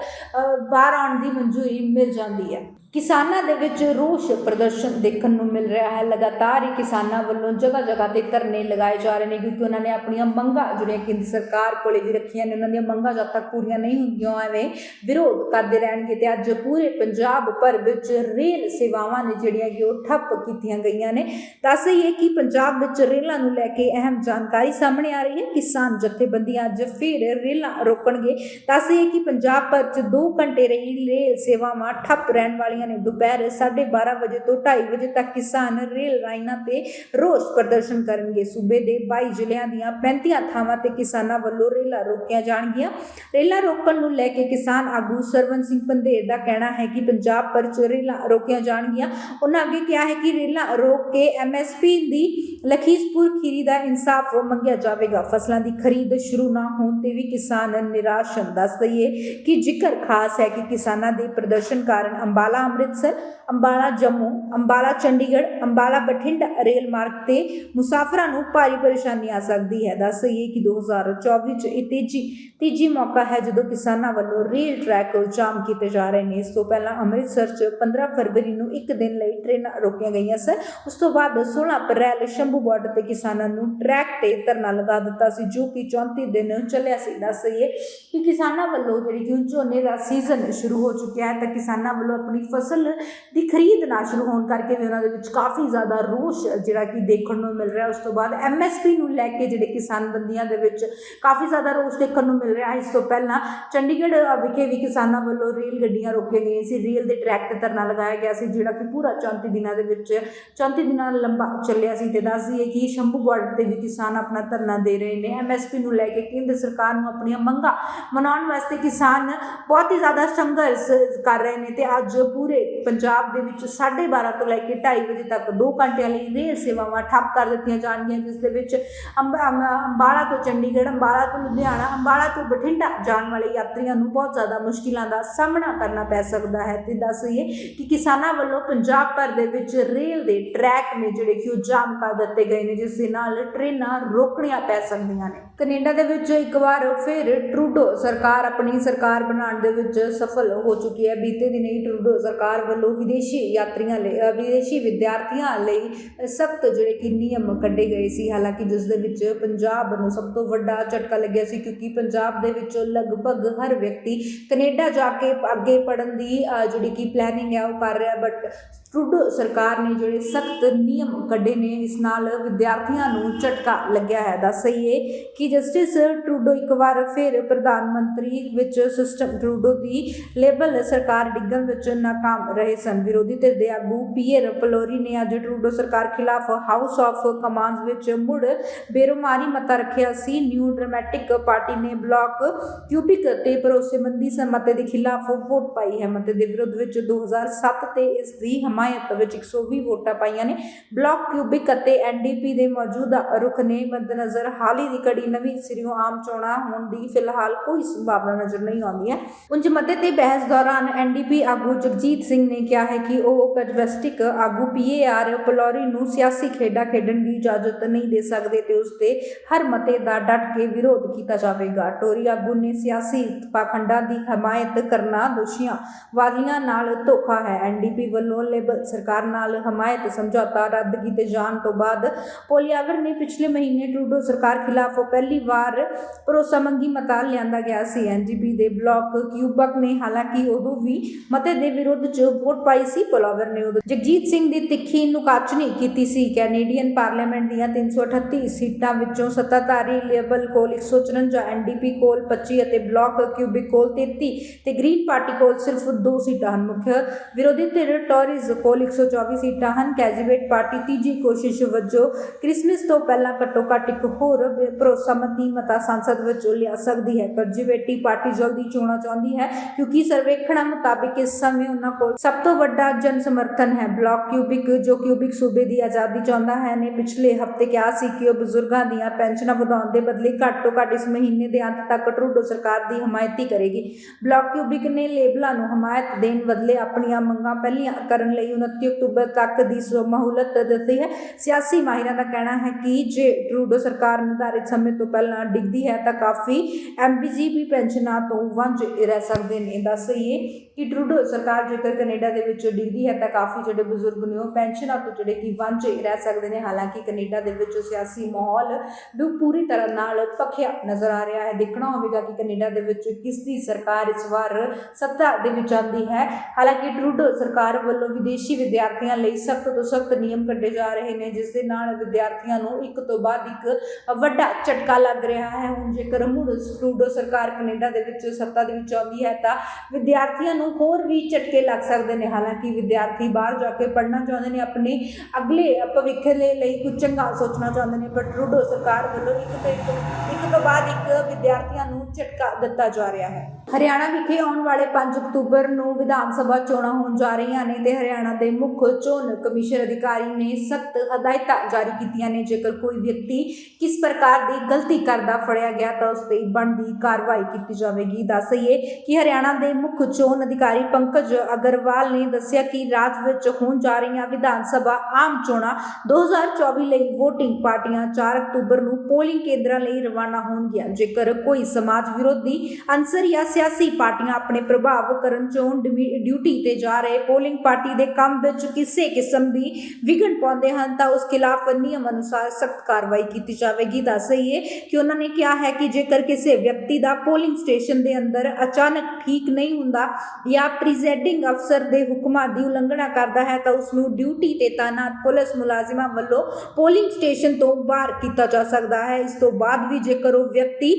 ਬਾਹਰ ਆਉਣ ਦੀ ਮਨਜ਼ੂਰੀ ਮਿਲ ਜਾਂਦੀ ਹੈ। ਕਿਸਾਨਾਂ ਦੇ ਵਿੱਚ ਰੋਸ ਪ੍ਰਦਰਸ਼ਨ ਦੇਖਣ ਨੂੰ ਮਿਲ ਰਿਹਾ ਹੈ। ਲਗਾਤਾਰ ਹੀ ਕਿਸਾਨਾਂ ਵੱਲੋਂ ਜਗ੍ਹਾ ਜਗ੍ਹਾ ਤੇ ਧਰਨੇ ਲਗਾਏ ਜਾ ਰਹੇ ਨੇ, ਕਿਉਂਕਿ ਉਹਨਾਂ ਨੇ ਆਪਣੀਆਂ ਮੰਗਾਂ, ਜਿਹੜੀਆਂ ਕੇਂਦਰ ਸਰਕਾਰ ਕੋਲੇ ਵੀ ਰੱਖੀਆਂ ਨੇ, ਉਹਨਾਂ ਦੀਆਂ ਮੰਗਾਂ ਜਦ ਤੱਕ ਪੂਰੀਆਂ ਨਹੀਂ ਹੁੰਦੀਆਂ, ਐਵੇਂ ਵਿਰੋਧ ਕਰਦੇ ਰਹਿਣਗੇ। ਤੇ ਅੱਜ ਪੂਰੇ ਪੰਜਾਬ ਭਰ ਵਿੱਚ ਰੇਲ ਸੇਵਾਵਾਂ ਨੇ, ਜਿਹੜੀਆਂ ਕਿ ਉਹ ਠੱਪ ਕੀਤੀਆਂ ਗਈਆਂ ਨੇ। ਦੱਸ ਦਈਏ ਕਿ ਪੰਜਾਬ ਵਿੱਚ ਰੇਲਾਂ ਨੂੰ ਲੈ ਕੇ ਅਹਿਮ ਜਾਣਕਾਰੀ ਸਾਹਮਣੇ ਆ ਰਹੀ ਹੈ। ਕਿਸਾਨ ਜਥੇਬੰਦੀਆਂ ਅੱਜ ਫਿਰ ਰੇਲਾਂ ਰੋਕਣਗੇ। ਦੱਸ ਦਈਏ ਕਿ ਪੰਜਾਬ ਭਰ 'ਚ 2 ਘੰਟੇ ਰਹੀ ਰੇਲ ਸੇਵਾਵਾਂ ਠੱਪ ਰਹਿਣ ਵਾਲੀਆਂ ਨੇ ਦੁਪਹਿਰ 12:30 ਵਜੇ ਤੋਂ 2:30 ਵਜੇ ਤੱਕ ਕਿਸਾਨ ਰੇਲ ਲਾਈਨਾਂ ਤੇ ਰੋਸ ਪ੍ਰਦਰਸ਼ਨ ਕਰਨਗੇ। ਸੂਬੇ ਦੇ 22 ਜ਼ਿਲ੍ਹਿਆਂ ਦੀਆਂ 35 ਥਾਵਾਂ ਤੇ ਕਿਸਾਨਾਂ ਵੱਲੋਂ ਰੇਲਾਂ ਰੋਕੀਆਂ ਜਾਣਗੀਆਂ। ਰੇਲਾਂ ਰੋਕਣ ਨੂੰ ਲੈ ਕੇ ਕਿਸਾਨ ਆਗੂ ਸਰਵਨ ਸਿੰਘ ਪੰਧੇਰ ਦਾ ਕਹਿਣਾ ਹੈ ਕਿ ਪੰਜਾਬ ਭਰ ਰੇਲਾਂ ਰੋਕੀਆਂ ਜਾਣਗੀਆਂ। ਉਹਨਾਂ ਅੱਗੇ ਕਿਹਾ ਹੈ ਕਿ ਰੇਲਾਂ ਰੋਕ ਕੇ ਐਮਐਸਪੀ ਦੀ ਲਖੀਸਪੁਰ ਖੀਰੀ ਦਾ ਇਨਸਾਫ ਮੰਗਿਆ ਜਾਵੇਗਾ। ਫਸਲਾਂ ਦੀ ਖਰੀਦ ਸ਼ੁਰੂ ਨਾ ਹੋਣ ਤੇ ਵੀ ਕਿਸਾਨ ਨਿਰਾਸ਼। ਹਨ ਦੱਸ ਦਈਏ ਕਿ ਜ਼ਿਕਰ ਖਾਸ ਹੈ ਕਿ ਕਿਸਾਨਾਂ ਦੇ ਪ੍ਰਦਰਸ਼ਨ ਕਾਰਨ ਅੰਬਾਲਾ ਅੰਮ੍ਰਿਤਸਰ, ਅੰਬਾਲਾ, ਜੰਮੂ, ਅੰਬਾਲਾ, ਚੰਡੀਗੜ੍ਹ, ਅੰਬਾਲਾ, ਬਠਿੰਡਾ, ਰੇਲ ਮਾਰਗ ਤੇ ਮੁਸਾਫਰਾਂ ਨੂੰ ਭਾਰੀ ਪਰੇਸ਼ਾਨੀ ਆ ਸਕਦੀ ਹੈ। ਦੱਸ ਦਈਏ ਕਿ 2024 ਚ ਇਹ ਤੀਜੀ ਤੀਜੀ ਮੌਕਾ ਹੈ ਜਦੋਂ ਕਿਸਾਨਾਂ ਵੱਲੋਂ ਰੇਲ ਟਰੈਕ ਜਾਮ ਕੀਤੇ ਜਾ ਰਹੇ ਨੇ। ਇਸ ਤੋਂ ਪਹਿਲਾਂ ਅੰਮ੍ਰਿਤਸਰ ਚ 15 ਫਰਵਰੀ ਨੂੰ ਇੱਕ ਦਿਨ ਲਈ ਟ੍ਰੇਨਾਂ ਰੋਕੀਆਂ ਗਈਆਂ ਸਨ। ਉਸ ਤੋਂ ਬਾਅਦ 16 ਅਪ੍ਰੈਲ ਸ਼ੰਭੂ ਬਾਰਡਰ ਤੇ ਕਿਸਾਨਾਂ ਨੂੰ ਟਰੈਕ ਤੇ ਧਰਨਾ ਲਗਾ ਦਿੱਤਾ ਸੀ, ਜੋ ਕਿ 34 ਦਿਨ ਚੱਲਿਆ ਸੀ। ਦੱਸ ਦਈਏ ਕਿ ਕਿਸਾਨਾਂ ਵੱਲੋਂ ਜਿਹੜੀ ਕਿ ਝੋਨੇ ਦਾ ਸੀਜ਼ਨ ਸ਼ੁਰੂ ਹੋ ਚੁੱਕਿਆ ਹੈ, ਤਾਂ ਕਿਸਾਨਾਂ ਵੱਲੋਂ ਆਪਣੀ ਫਸਲ ਦੀ ਖਰੀਦ ਨਾ ਸ਼ੁਰੂ ਹੋਣ ਕਰਕੇ ਵੀ ਉਹਨਾਂ ਦੇ ਵਿੱਚ ਕਾਫੀ ਜ਼ਿਆਦਾ ਰੋਸ਼ ਜਿਹੜਾ ਕਿ ਦੇਖਣ ਨੂੰ ਮਿਲ ਰਿਹਾ। ਉਸ ਤੋਂ ਬਾਅਦ ਐਮਐਸਪੀ ਨੂੰ ਲੈ ਕੇ ਜਿਹੜੇ ਕਿਸਾਨ ਬੰਦੀਆਂ ਦੇ ਵਿੱਚ ਕਾਫੀ ਜ਼ਿਆਦਾ ਰੋਸ਼ ਦੇਖਣ ਨੂੰ ਮਿਲ ਰਿਹਾ ਇਸ ਤੋਂ ਪਹਿਲਾਂ ਚੰਡੀਗੜ੍ਹ ਵਿਖੇ ਵੀ ਕਿਸਾਨਾਂ ਵੱਲੋਂ ਰੇਲ ਗੱਡੀਆਂ ਰੋਕੀਆਂ ਗਈਆਂ ਸੀ। ਰੇਲ ਦੇ ਟਰੈਕ ਤੇ ਧਰਨਾ ਲਗਾਇਆ ਗਿਆ ਸੀ, ਜਿਹੜਾ ਕਿ ਪੂਰਾ 34 ਦਿਨਾਂ ਦੇ ਵਿੱਚ 34 ਦਿਨਾਂ ਲੰਬਾ ਚੱਲਿਆ ਸੀ ਤੇ ਦੱਸ ਦਈਏ ਕਿ ਸ਼ੰਭੂ ਬਾਰਡਰ ਤੇ ਵੀ ਕਿਸਾਨ ਆਪਣਾ ਧਰਨਾ ਦੇ ਰਹੇ ਨੇ। ਐਮਐਸਪੀ ਨੂੰ ਲੈ ਕੇ ਕੇਂਦਰ ਸਰਕਾਰ ਨੂੰ ਆਪਣੀਆਂ ਮੰਗਾਂ ਮਨਾਉਣ ਵਾਸਤੇ ਕਿਸਾਨ ਬਹੁਤ ਹੀ ਜ਼ਿਆਦਾ ਸੰਘਰਸ਼ ਕਰ ਰਹੇ ਨੇ ਤੇ ਅੱਜ ਪੂਰੀ ਪੰਜਾਬ ਦੇ ਵਿੱਚ 12:30 ਤੋਂ ਲੈ ਕੇ 2:30 ਵਜੇ ਤੱਕ 2 ਘੰਟਿਆਂ ਲਈ ਰੇਲ ਸੇਵਾਵਾਂ ਠੱਪ ਕਰ ਦਿੱਤੀਆਂ ਜਾਣਗੀਆਂ, ਜਿਸ ਦੇ ਵਿੱਚ ਅੰਬ- ਅੰਬ- ਅੰਬਾਲਾ ਤੋਂ ਚੰਡੀਗੜ੍ਹ, ਅੰਬਾਲਾ ਤੋਂ ਲੁਧਿਆਣਾ, ਅੰਬਾਲਾ ਤੋਂ ਬਠਿੰਡਾ ਜਾਣ ਵਾਲੇ ਯਾਤਰੀਆਂ ਨੂੰ ਬਹੁਤ ਜ਼ਿਆਦਾ ਮੁਸ਼ਕਿਲਾਂ ਦਾ ਸਾਹਮਣਾ ਕਰਨਾ ਪੈ ਸਕਦਾ ਹੈ। ਤੇ ਦੱਸ ਦਈਏ ਕਿ ਕਿਸਾਨਾਂ ਵੱਲੋਂ ਪੰਜਾਬ ਭਰ ਦੇ ਵਿੱਚ ਰੇਲ ਦੇ ਟਰੈਕ ਨੇ ਜਿਹੜੇ ਕਿ ਉਹ ਜਾਮ ਕਰ ਦਿੱਤੇ ਗਏ ਨੇ, ਜਿਸ ਦੇ ਨਾਲ ਟ੍ਰੇਨਾਂ ਰੋਕਣੀਆਂ ਪੈ ਸਕਦੀਆਂ ਨੇ। ਕੈਨੇਡਾ ਦੇ ਵਿੱਚ ਇੱਕ ਵਾਰ ਫਿਰ ਟਰੂਡੋ ਸਰਕਾਰ ਆਪਣੀ ਸਰਕਾਰ ਬਣਾਉਣ ਦੇ ਵਿੱਚ ਸਫਲ ਹੋ ਚੁੱਕੀ ਹੈ। ਬੀਤੇ ਦਿਨੀ ਟਰੂਡੋ ਸਰਕਾਰ ਵੱਲੋਂ ਵਿਦੇਸ਼ੀ ਯਾਤਰੀਆਂ ਲਈ ਵਿਦੇਸ਼ੀ ਵਿਦਿਆਰਥੀਆਂ ਲਈ ਸਖਤ ਜਿਹੜੇ ਕਿ ਨਿਯਮ ਕੱਢੇ ਗਏ ਸੀ। ਹਾਲਾਂਕਿ ਜਿਸ ਦੇ ਵਿੱਚ ਪੰਜਾਬ ਨੂੰ ਸਭ ਤੋਂ ਵੱਡਾ ਝਟਕਾ ਲੱਗਿਆ ਸੀ ਕਿਉਂਕਿ ਪੰਜਾਬ ਦੇ ਵਿੱਚ ਲਗਭਗ ਹਰ ਵਿਅਕਤੀ ਕੈਨੇਡਾ ਜਾ ਕੇ ਅੱਗੇ ਪੜਨ ਦੀ ਜਿਹੜੀ ਕਿ ਪਲੈਨਿੰਗ ਹੈ ਉਹ ਕਰ ਰਿਹਾ ਬਟ ਟਰੂਡੋ ਸਰਕਾਰ ਨੇ ਜਿਹੜੇ ਸਖਤ ਨਿਯਮ ਕੱਢੇ ਨੇ, ਇਸ ਨਾਲ ਵਿਦਿਆਰਥੀਆਂ ਨੂੰ ਝਟਕਾ ਲੱਗਿਆ ਹੈ। ਦੱਸ ਸਹੀਏ ਕਿ ਜਸਟਿਸ ਟਰੂਡੋ ਇੱਕ ਵਾਰ ਫਿਰ ਪ੍ਰਧਾਨ ਮੰਤਰੀ ਵਿੱਚ ਸਿਸਟਮ ਟਰੂਡੋ ਦੀ ਲੇਬਲ ਸਰਕਾਰ ਡਿੱਗਣ ਵਿੱਚ ਨਾਕਾਮ ਰਹੇ ਸਨ। ਵਿਰੋਧੀ ਧਿਰ ਦੇ ਆਗੂ ਪੀਅਰ ਪਲੋਰੀ ਨੇ ਅੱਜ ਟਰੂਡੋ ਸਰਕਾਰ ਖਿਲਾਫ ਹਾਊਸ ਆਫ ਕਮਾਂਡਸ ਵਿੱਚ ਮੁੜ ਬੇਰੁਮਾਰੀ ਮਤਾ ਰੱਖਿਆ ਸੀ। ਨਿਊ ਡਰਾਮੈਟਿਕ ਪਾਰਟੀ ਨੇ ਬਲਾਕ ਕਿਊਬਿਕ ਤੇ ਭਰੋਸੇਮੰਦੀ ਸਮਤੇ ਦੇ ਖਿਲਾਫ ਵੋਟ ਪਾਈ। ਹੈ ਮਤੇ ਦੇ ਵਿਰੁੱਧ ਵਿੱਚ 2007 ਤੇ ਇਸ ਦੀ ਹਮਾਇਤ ਵਿੱਚ 120 ਵੋਟਾਂ ਪਾਈਆਂ ਨੇ। ਬਲਾਕ ਕਿਊਬਿਕ ਅਤੇ ਐਨਡੀਪੀ ਦੇ ਮੌਜੂਦਾ ਰੁਖ ਨੇ ਮੱਦੇਨਜ਼ਰ ਹਾਲ ਹੀ ਦੀ ਕੜੀ ਨਵੀਂ ਸਿਰਿਓਂ ਆਮ ਚੋਣਾਂ ਹੋਣ ਦੀ ਫਿਲਹਾਲ ਕੋਈ ਸੰਭਾਵਨਾ ਨਜ਼ਰ ਨਹੀਂ ਆਉਂਦੀ ਹੈ। ਉਂਝ ਮਤੇ ਤੇ ਬਹਿਸ ਦੌਰਾਨ ਐਨਡੀਪੀ ਆਗੂ ਜਗਜੀਤ ਸਿੰਘ ਨੇ ਕਿਹਾ ਹੈ ਕਿ ਉਹ ਕਨਵੈਸਟਿਕ ਆਗੂ ਪੀਏਆਰ ਪਲੋਰੀ ਨੂੰ ਸਿਆਸੀ ਖੇਡਾਂ ਖੇਡਣ ਦੀ ਇਜਾਜ਼ਤ ਨਹੀਂ ਦੇ ਸਕਦੇ ਤੇ ਉਸ ਤੇ ਹਰ ਮਤੇ ਦਾ ਡਟ ਕੇ ਵਿਰੋਧ ਕੀਤਾ ਜਾਵੇਗਾ। ਟੋਰੀ ਆਗੂ ਨੇ ਸਿਆਸੀ ਪਾਖੰਡਾਂ ਦੀ ਹਮਾਇਤ ਕਰਨਾ ਦੋਸ਼ੀਆਂ ਵਾਦੀਆਂ ਨਾਲ ਧੋਖਾ ਹੈ। ਐਨਡੀਪੀ ਵੱਲੋਂ ਲੇਬਰ ਸਰਕਾਰ ਨਾਲ ਹਮਾਇਤ ਸਮਝੌਤਾ ਰੱਦ ਕੀਤੇ ਜਾਣ ਤੋਂ ਬਾਅਦ ਪੋਲੀਆਵਰ ਨੇ ਪਿਛਲੇ ਮਹੀਨੇ ਟਰੂਡੋ ਸਰਕਾਰ ਖਿਲਾਫ ਪਹਿਲੀ ਵਾਰ ਭਰੋਸਾ ਮੰਗੀ ਮਤਾ ਲਿਆਂਦਾ ਗਿਆ ਸੀ। ਐਨਡੀਪੀ ਦੇ ਬਲਾਕ ਕਿਊਬਕ ਨੇ ਹਾਲਾਂਕਿ ਉਦੋਂ ਵੀ ਮਤੇ ਦੇ ਵਿਰੁੱਧ ਚ ਵੋਟ ਪਾਈ ਸੀ। ਪੋਲੀਆਵਰ ਨੇ ਉਦੋਂ ਜਗਜੀਤ ਸਿੰਘ ਦੀ ਤਿੱਖੀ ਨੁਕਾਚਣੀ ਕੀਤੀ ਸੀ। ਕੈਨੇਡੀਅਨ ਪਾਰਲੀਮੈਂਟ ਦੀਆਂ 338 ਸੀਟਾਂ ਵਿੱਚੋਂ ਸੱਤਾਧਾਰੀ ਲੇਬਲ ਕੋਲ 154 ਐਨਡੀਪੀ ਕੋਲ 25 ਅਤੇ ਬਲਾਕ ਕਿਊਬਿਕ ਕੋਲ 33 ਤੇ ਗ੍ਰੀਨ ਪਾਰਟੀ ਕੋਲ ਸਿਰਫ 2 ਸੀਟਾਂ ਹਨ। ਮੁੱਖ ਵਿਰੋਧੀ ਧਿਰ ਟੋਰੀਜ਼ ਕੋਲ 124 ਸੀਟਾਂ ਹਨ। ਕੈਜੂਏਟ ਪਾਰਟੀ ਤੀਜੀ ਕੋਸ਼ਿਸ਼ ਵਜੋਂ ਕ੍ਰਿਸਮਸ ਤੋਂ ਪਹਿਲਾਂ ਘੱਟੋ ਘੱਟ ਇੱਕ ਹੋਰ ਭਰੋਸਾ ਭਰੋਸਾਮੰਦੀ ਮਤਾ ਸੰਸਦ ਵਿੱਚ ਲਿਆ ਸਕਦੀ ਹੈ। ਕੰਜ਼ਰਵੇਟਿਵ ਪਾਰਟੀ ਜਲਦੀ ਚੋਣਾਂ ਚਾਹੁੰਦੀ ਹੈ ਕਿਉਂਕਿ ਸਰਵੇਖਣਾਂ ਮੁਤਾਬਿਕ ਇਸ ਸਮੇਂ ਉਹਨਾਂ ਕੋਲ ਸਭ ਤੋਂ ਵੱਡਾ ਜਨ ਸਮਰਥਨ ਹੈ। ਬਲਾਕ ਕਿਊਬਿਕ ਜੋ ਕਿਊਬਿਕ ਸੂਬੇ ਦੀ ਆਜ਼ਾਦੀ ਚਾਹੁੰਦਾ ਹੈ ਨੇ ਪਿਛਲੇ ਹਫ਼ਤੇ ਕਿਹਾ ਸੀ ਕਿ ਉਹ ਬਜ਼ੁਰਗਾਂ ਦੀਆਂ ਪੈਨਸ਼ਨਾਂ ਵਧਾਉਣ ਦੇ ਬਦਲੇ ਘੱਟ ਤੋਂ ਘੱਟ ਇਸ ਮਹੀਨੇ ਦੇ ਅੰਤ ਤੱਕ ਟਰੂਡੋ ਸਰਕਾਰ ਦੀ ਹਮਾਇਤੀ ਕਰੇਗੀ। ਬਲਾਕ ਕਿਊਬਿਕ ਨੇ ਲੇਬਲਾਂ ਨੂੰ ਹਮਾਇਤ ਦੇਣ ਬਦਲੇ ਆਪਣੀਆਂ ਮੰਗਾਂ ਪਹਿਲੀਆਂ ਕਰਨ ਲਈ 29 ਅਕਤੂਬਰ ਤੱਕ ਦੀ ਮਹੂਲਤ ਦਿੱਤੀ ਹੈ। ਸਿਆਸੀ ਮਾਹਿਰਾਂ ਦਾ ਕਹਿਣਾ ਹੈ ਕਿ ਜੇ ਟਰੂਡੋ ਸਰਕਾਰ ਨਿਰਧਾਰਿਤ ਸਮੇਂ ਤੋਂ ਪਹਿਲਾਂ ਡਿੱਗਦੀ ਹੈ ਤਾਂ ਕਾਫੀ ਐਮਬੀਜੀਪੀ ਪੈਨਸ਼ਨਾਂ ਤੋਂ ਵਾਂਝ ਰਹਿ ਸਕਦੇ ਨੇ। ਦੱਸ ਰਹੀਏ ਕਿ ਟਰੂਡੋ ਸਰਕਾਰ ਜੇਕਰ ਕੈਨੇਡਾ ਦੇ ਵਿੱਚ ਡਿੱਗਦੀ ਹੈ ਤਾਂ ਕਾਫੀ ਜਿਹੜੇ ਬਜ਼ੁਰਗ ਨੇ ਉਹ ਪੈਨਸ਼ਨਾਂ ਤੋਂ ਜਿਹੜੇ ਕਿ ਵਾਂਝ ਰਹਿ ਸਕਦੇ ਨੇ। ਹਾਲਾਂਕਿ ਕੈਨੇਡਾ ਦੇ ਵਿੱਚ ਸਿਆਸੀ ਮਾਹੌਲ ਵੀ ਪੂਰੀ ਤਰ੍ਹਾਂ ਨਾਲ ਭਖਿਆ ਨਜ਼ਰ ਆ ਰਿਹਾ ਹੈ। ਦੇਖਣਾ ਹੋਵੇਗਾ ਕਿ ਕੈਨੇਡਾ ਦੇ ਵਿੱਚ ਕਿਸ ਦੀ ਸਰਕਾਰ ਇਸ ਵਾਰ ਸੱਤਾ ਦੇ ਵਿੱਚ ਆਉਂਦੀ ਹੈ। ਹਾਲਾਂਕਿ ਟਰੂਡੋ ਸਰਕਾਰ ਵੱਲੋਂ ਵਿਦੇਸ਼ੀ ਵਿਦਿਆਰਥੀਆਂ ਲਈ ਸਖਤ ਤੋਂ ਸਖਤ ਨਿਯਮ ਕੱਢੇ ਜਾ ਰਹੇ ਨੇ, ਜਿਸ ਦੇ ਨਾਲ ਵਿਦਿਆਰਥੀਆਂ ਨੂੰ ਇੱਕ ਤੋਂ ਬਾਅਦ ਇੱਕ ਵੱਡਾ ਝਟਕਾ ਲੱਗ ਰਿਹਾ ਹੈ। ਹੁਣ ਜੇਕਰ ਮੁੜ ਟਰੂਡੋ ਸਰਕਾਰ ਕੈਨੇਡਾ ਦੇ ਵਿੱਚ ਸੱਤਾ ਦੇ ਵਿੱਚ ਆਉਂਦੀ ਹੈ ਤਾਂ ਵਿਦਿਆਰਥੀਆਂ ਨੂੰ ਹੋਰ ਵੀ ਝਟਕੇ ਲੱਗ ਸਕਦੇ ਨੇ। ਹਾਲਾਂਕਿ ਵਿਦਿਆਰਥੀ ਬਾਹਰ ਜਾ ਕੇ ਪੜ੍ਹਨਾ ਚਾਹੁੰਦੇ ਨੇ, ਆਪਣੇ ਅਗਲੇ ਭਵਿੱਖ ਦੇ ਲਈ ਕੁਝ ਚੰਗਾ ਸੋਚਣਾ ਚਾਹੁੰਦੇ ਨੇ ਪਰ ਟਰੂਡੋ ਸਰਕਾਰ ਵੱਲੋਂ ਇੱਕ ਤੋਂ ਇੱਕ ਤੋਂ ਬਾਅਦ ਇੱਕ ਵਿਦਿਆਰਥੀਆਂ ਨੂੰ ਝਟਕਾ ਦਿੱਤਾ ਜਾ ਰਿਹਾ ਹੈ। ਹਰਿਆਣਾ ਵਿਖੇ ਆਉਣ ਵਾਲੇ 5 ਅਕਤੂਬਰ ਨੂੰ ਵਿਧਾਨ ਸਭਾ ਚੋਣਾਂ ਹੋਣ ਜਾ ਰਹੀਆਂ ਨੇ ਤੇ ਹਰਿਆਣਾ ਦੇ ਮੁੱਖ ਚੋਣ ਕਮਿਸ਼ਨ ਅਧਿਕਾਰੀ ਨੇ ਸਖਤ ਹਦਾਇਤਾਂ ਜਾਰੀ ਕੀਤੀਆਂ ਨੇ। ਜੇਕਰ ਕੋਈ ਵਿਅਕਤੀ ਕਿਸ ਪ੍ਰਕਾਰ ਦੀ ਗਲਤੀ ਕਰਦਾ ਫੜਿਆ ਗਿਆ ਤਾਂ ਉਸ ਤੇ ਬਣਦੀ ਕਾਰਵਾਈ ਕੀਤੀ ਜਾਵੇਗੀ। ਦੱਸਈਏ ਕਿ ਹਰਿਆਣਾ ਦੇ ਮੁੱਖ ਚੋਣ ਅਧਿਕਾਰੀ ਪੰਕਜ ਅਗਰਵਾਲ ਨੇ ਦੱਸਿਆ ਕਿ ਰਾਜ ਵਿੱਚ ਹੋਣ ਜਾ ਰਹੀਆਂ ਵਿਧਾਨ ਸਭਾ ਆਮ ਚੋਣਾਂ 2024 ਲਈ VOTING ਪਾਰਟੀਆਂ 4 ਅਕਤੂਬਰ ਨੂੰ ਪੋਲਿੰਗ ਕੇਂਦਰਾਂ ਲਈ ਰਵਾਨਾ ਹੋਣਗੀਆਂ। ਜੇਕਰ ਕੋਈ ਸਮਾਜ ਵਿਰੋਧੀ ਅਨਸਰ ਜਾਂ ਸਿਆਸੀ ਪਾਰਟੀਆਂ ਆਪਣੇ ਪ੍ਰਭਾਵ ਕਰਨ ਚੋਣ ਡਿਊ- ਡਿਊਟੀ ਤੇ ਜਾ ਰਹੇ ਪੋਲਿੰਗ ਪਾਰਟੀ ਦੇ ਕੰਮ ਵਿੱਚ ਕਿਸੇ ਕਿਸਮ ਦੀ ਵਿਘਨ ਪਾਉਂਦੇ ਹਨ ਤਾਂ ਉਸ ਖਿਲਾਫ ਨਿਯਮ ਅਨੁਸਾਰ ਸਖਤ ਕਾਰਵਾਈ ਕੀਤੀ ਜਾਵੇਗੀ ਦੱਸ ਰਹੀਏ ਕਿ ਉਹਨਾਂ ਨੇ ਕਿਹਾ ਹੈ ਕਿ ਜੇਕਰ ਕਿਸੇ ਵਿਅਕਤੀ ਦਾ ਪੋਲਿੰਗ ਸਟੇਸ਼ਨ ਦੇ ਅੰਦਰ ਅਚਾਨਕ ਠੀਕ ਨਹੀਂ ਹੁੰਦਾ ਜਾਂ ਪ੍ਰੀਜ਼ਾਈਡਿੰਗ ਅਫਸਰ ਦੇ ਹੁਕਮਾਂ ਦੀ ਉਲੰਘਣਾ ਕਰਦਾ ਹੈ ਤਾਂ ਉਸ ਨੂੰ ਡਿਊਟੀ ਤੇ ਤਾਇਨਾਤ ਪੁਲਿਸ ਮੁਲਾਜ਼ਮਾਂ ਵੱਲੋਂ ਪੋਲਿੰਗ ਸਟੇਸ਼ਨ ਤੋਂ ਬਾਹਰ ਕੀਤਾ ਜਾ ਸਕਦਾ ਹੈ ਇਸ ਤੋਂ ਬਾਅਦ ਵੀ ਜੇਕਰ ਉਹ ਵਿਅਕਤੀ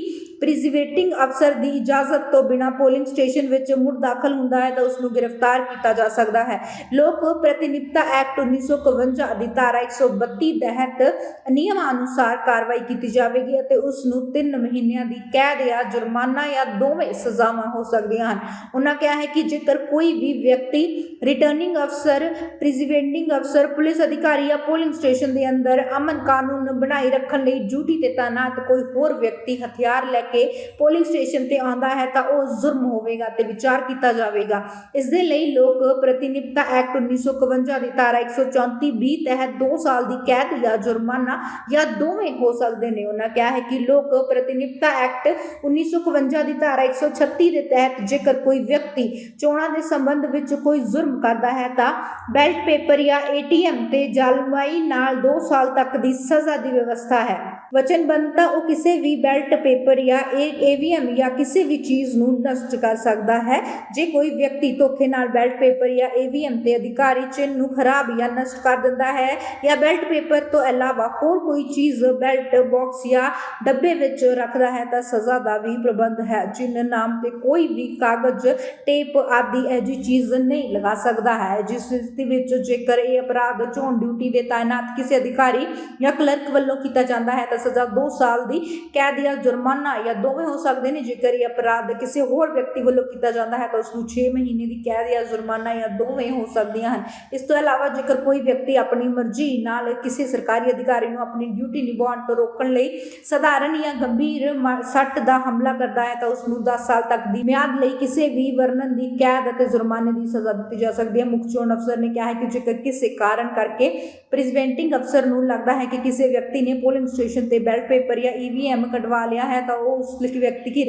ਪ੍ਰੀਜ਼ੀਵੇਟਿੰਗ ਅਫਸਰ ਦੀ ਇਜਾਜ਼ਤ ਤੋਂ ਬਿਨਾਂ ਪੋਲਿੰਗ ਸਟੇਸ਼ਨ ਵਿੱਚ ਮੁੜ ਦਾਖਲ ਹੁੰਦਾ ਹੈ ਤਾਂ ਉਸ ਨੂੰ ਗ੍ਰਿਫਤਾਰ ਕੀਤਾ ਜਾ ਸਕਦਾ ਹੈ। ਲੋਕ ਪ੍ਰਤੀਨਿਧਤਾ ਐਕਟ 1951 ਦੀ ਧਾਰਾ 132 ਤਹਿਤ ਨਿਯਮਾਂ ਅਨੁਸਾਰ ਕਾਰਵਾਈ ਕੀਤੀ ਜਾਵੇਗੀ ਅਤੇ ਉਸ ਨੂੰ 3 ਮਹੀਨਿਆਂ ਦੀ ਕੈਦ ਜਾਂ ਜੁਰਮਾਨਾ ਜਾਂ ਦੋਵੇਂ ਸਜ਼ਾਵਾਂ ਹੋ ਸਕਦੀਆਂ ਹਨ। ਉਹਨਾਂ ਕਿਹਾ ਹੈ ਕਿ ਜੇਕਰ ਕੋਈ ਵੀ ਵਿਅਕਤੀ ਰਿਟਰਨਿੰਗ ਅਫਸਰ ਪ੍ਰੀਜ਼ੀਵੇਟਿੰਗ ਅਫਸਰ, ਪੁਲਿਸ ਅਧਿਕਾਰੀ ਜਾਂ ਪੋਲਿੰਗ ਸਟੇਸ਼ਨ ਦੇ ਅੰਦਰ ਅਮਨ ਕਾਨੂੰਨ ਬਣਾਈ ਰੱਖਣ ਲਈ ਡਿਊਟੀ ਤੇ ਤਾਇਨਾਤ ਕੋਈ ਹੋਰ ਵਿਅਕਤੀ ਹਥਿਆਰ ਲੈ ਕੇ ਪੋਲਿੰਗ ਸਟੇਸ਼ਨ ਤੇ ਆਉਂਦਾ ਹੈ ਤਾਂ ਉਹ ਜ਼ੁਰਮ ਹੋਵੇਗਾ ਤੇ ਵਿਚਾਰ ਕੀਤਾ ਜਾਵੇਗਾ। ਇਸ ਦੇ ਲਈ ਲੋਕ ਪ੍ਰਤੀਨਿਧਤਾ ਐਕਟ 1951 ਦੀ ਧਾਰਾ 134 ਬੀ ਤਹਿਤ 2 ਸਾਲ ਦੀ ਕੈਦ ਜਾਂ ਜੁਰਮਾਨਾ ਜਾਂ ਦੋਵੇਂ ਹੋ ਸਕਦੇ ਨੇ। ਉਹਨਾਂ ਕਿਹਾ ਹੈ ਕਿ ਲੋਕ ਪ੍ਰਤੀਨਿਧਤਾ ਐਕਟ 1951 ਦੀ ਧਾਰਾ 136 ਦੇ ਤਹਿਤ ਜੇਕਰ ਕੋਈ ਵਿਅਕਤੀ ਚੋਣਾਂ ਦੇ ਸੰਬੰਧ ਵਿੱਚ ਕੋਈ ਜ਼ੁਰਮ ਕਰਦਾ ਹੈ ਤਾਂ ਬੈਲਟ ਪੇਪਰ ਜਾਂ ਏਟੀਐਮ ਤੇ ਜਾਲਮਾਈ ਨਾਲ 2 ਸਾਲ ਤੱਕ ਦੀ ਸਜ਼ਾ ਦੀ ਵਿਵਸਥਾ ਹੈ। ਵਚਨਬੰਧਤਾ ਉਹ ਕਿਸੇ ਵੀ ਬੈਲਟ ਪੇਪਰ ਜਾਂ ਏ ਏਵੀਐਮ ਜਾਂ ਕਿਸੇ ਵੀ ਚੀਜ਼ ਨੂੰ ਨਸ਼ਟ ਕਰ ਸਕਦਾ ਹੈ। ਜੇ ਕੋਈ ਵਿਅਕਤੀ ਧੋਖੇ ਨਾਲ ਬੈਲਟ ਪੇਪਰ ਜਾਂ ਏਵੀਐਮ ਤੇ ਅਧਿਕਾਰੀ ਚਿੰਨ੍ਹ ਨੂੰ ਖਰਾਬ ਜਾਂ ਨਸ਼ਟ ਕਰ ਦਿੰਦਾ ਹੈ ਜਾਂ ਬੈਲਟ ਪੇਪਰ ਤੋਂ ਇਲਾਵਾ ਹੋਰ ਕੋਈ ਚੀਜ਼ ਬੈਲਟ ਬਾਕਸ ਜਾਂ ਡੱਬੇ ਵਿੱਚ ਰੱਖਦਾ ਹੈ ਤਾਂ ਸਜ਼ਾ ਦਾ ਵੀ ਪ੍ਰਬੰਧ ਹੈ। ਚਿੰਨ੍ਹ ਨਾਮ ਤੇ ਕੋਈ ਵੀ ਕਾਗਜ਼, ਟੇਪ ਆਦਿ ਅਜਿਹੀ ਚੀਜ਼ ਨਹੀਂ ਲਗਾ ਸਕਦਾ ਹੈ। ਜਿਸ ਸਥਿਤੀ ਵਿੱਚ ਜੇਕਰ ਇਹ ਅਪਰਾਧ ਚੋਣ ਡਿਊਟੀ ਦੇ ਤਾਇਨਾਤ ਕਿਸੇ ਅਧਿਕਾਰੀ ਜਾਂ ਕਲਰਕ ਵੱਲੋਂ ਕੀਤਾ ਜਾਂਦਾ ਹੈ ਤਾਂ ਸਜ਼ਾ 2 ਸਾਲ ਦੀ ਕੈਦ ਜਾਂ ਜੁਰਮਾਨਾ ਜਾਂ ਦੋਵੇਂ ਹੋ ਸਕਦੇ ਨੇ, ਜੇਕਰ ਇਹ ਅਪਰਾਧ ਕਿਸੇ ਹੋਰ ਵਿਅਕਤੀ ਵੱਲੋਂ ਕੀਤਾ ਜਾਂਦਾ ਹੈ ਤਾਂ ਉਸ ਨੂੰ 6 ਮਹੀਨੇ ਦੀ ਕੈਦ ਜਾਂ ਜੁਰਮਾਨਾ ਜਾਂ ਦੋਵੇਂ ਹੋ ਸਕਦੀਆਂ ਹਨ। ਇਸ ਤੋਂ ਇਲਾਵਾ ਜੇਕਰ ਕੋਈ ਵਿਅਕਤੀ ਆਪਣੀ ਮਰਜ਼ੀ ਨਾਲ ਕਿਸੇ ਸਰਕਾਰੀ ਅਧਿਕਾਰੀ ਨੂੰ ਆਪਣੀ ਡਿਊਟੀ ਨਿਭਾਉਣ ਤੋਂ ਰੋਕਣ ਲਈ ਸਧਾਰਨ ਜਾਂ ਗੰਭੀਰ ਸੱਟ ਦਾ ਹਮਲਾ ਕਰਦਾ ਹੈ ਤਾਂ ਉਸ ਨੂੰ 10 ਸਾਲ ਤੱਕ ਦੀ ਮਿਆਦ ਲਈ ਕਿਸੇ ਵੀ ਵਰਣਨ ਦੀ ਕੈਦ ਅਤੇ ਜੁਰਮਾਨੇ ਦੀ ਸਜ਼ਾ ਦਿੱਤੀ ਜਾ ਸਕਦੀ ਹੈ। ਮੁੱਖ ਚੋਣ ਅਫਸਰ ਨੇ ਕਿਹਾ ਹੈ ਕਿ ਜੇਕਰ ਕਿਸੇ ਕਾਰਨ ਕਰਕੇ ਪ੍ਰੀਵੈਂਟਿੰਗ ਅਫਸਰ ਨੂੰ ਲੱਗਦਾ ਹੈ ਕਿ ਕਿਸੇ ਵਿਅਕਤੀ ਨੇ ਪੋਲਿੰਗ ਸਟੇਸ਼ਨ ਤੇ ਬੈਲਟ ਪੇਪਰ ਜਾਂ ਈਵੀਐਮ ਕਢਵਾ ਲਿਆ ਹੈ ਤਾਂ ਉਹ ਉਸ ਲਿਖ ਵਿਅਕਤੀ